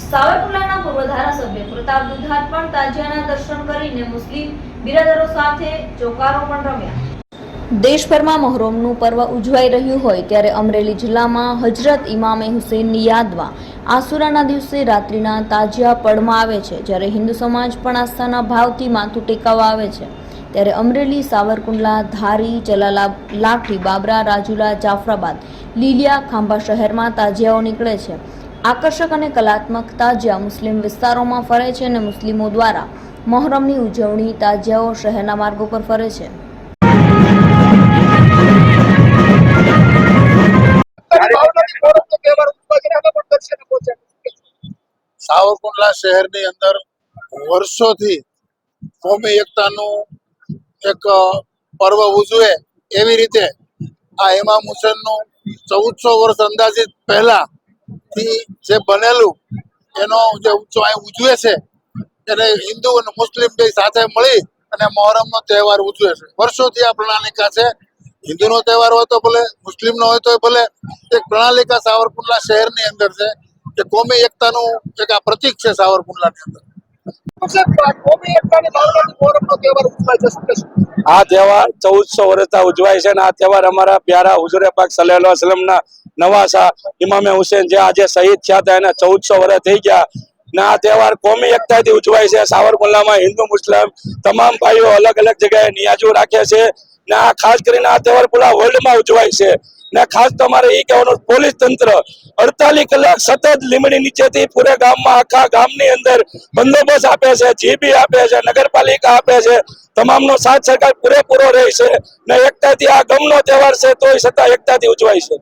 સાવરકુંડલાના પૂર્વ ધારાસભ્ય પ્રતાપ દુધાત પણ તાજિયાના દર્શન કરીને મુસ્લિમ બિરાદરો સાથે ચોકારો પણ રમ્યા. દેશભરમાં મહોરમનું પર્વ ઉજવાઈ રહ્યું હોય ત્યારે અમરેલી જિલ્લામાં હજરત ઇમામે હુસેનની યાદમાં આસુરાના દિવસે રાત્રિના તાજિયા પડમાં આવે છે, જ્યારે હિન્દુ સમાજ પણ આસ્થાના ભાવથી માથું ટેકાવવા આવે છે. ત્યારે અમરેલી સાવરકુંડલા, ધારી ચલાલા લાઠી, બાબરા, રાજુલા, જાફરાબાદ, લીલિયા, ખાંભા શહેરમાં તાજિયાઓ નીકળે છે. આકર્ષક અને કલાત્મક તાજિયા મુસ્લિમ વિસ્તારોમાં ફરે છે અને મુસ્લિમો દ્વારા મહોરમની ઉજવણી તાજિયાઓ શહેરના માર્ગો પર ફરે છે. સાવરકુંડલા શહેરની અંદર વર્ષોથી કોમી એકતાનું એક પર્વ ઉજવે એવી રીતે આ ઇમામ હુસેનનું ચૌદસો વર્ષ અંદાજિત પહેલા થી જે બનેલું એનો જે ઉત્સવ અહીં ઉજવે છે એને હિન્દુ અને મુસ્લિમ બે સાથે મળી અને મોહરમનો તહેવાર ઉજવે છે. વર્ષોથી આ પ્રણાલિકા છે. હિન્દુનો તહેવાર હોય તો ભલે મુસ્લિમનો હોય તો ભલે એક પ્રણાલિકા સાવરકુંડલા શહેરની અંદર છે કે કોમી એકતાનું એક આ પ્રતીક છે સાવરકુંડલાની અંદર. આ તહેવાર ચૌદસો વર્ષ ઉજવાય છે અને આ તહેવાર અમારા પ્યારા હુજુરે પાક સલ્લેલ્લાહુ અલૈહિ વસલ્લમના નવાસા ઇમામે હુસેન જે આજે શહીદ થયા હતા, એના ચૌદસો વર્ષ થઈ ગયા. ને તહેવાર કોમી એકતાથી ઉજવાય છે. સાવરકુંડલામાં હિન્દુ, મુસ્લિમ તમામ ભાઈઓ અલગ અલગ જગ્યાએ નિયાજો રાખે છે. ને આ ખાસ કરીને આ તહેવાર પૂરા વર્લ્ડમાં ઉજવાય છે. ને ખાસ તો અમારે એ કહેવાનું પોલીસ તંત્ર અડતાલીસ કલાક સતત લીમડી નીચેથી પૂરે ગામમાં, આખા ગામની અંદર બંદોબસ્ત આપે છે, જીબી આપે છે, નગરપાલિકા આપે છે. તમામનો સાથ સરકાર પૂરેપૂરો રહે છે. ને એકતાથી આ ગમનો તહેવાર છે, તોય છતાં એકતાથી ઉજવાય છે.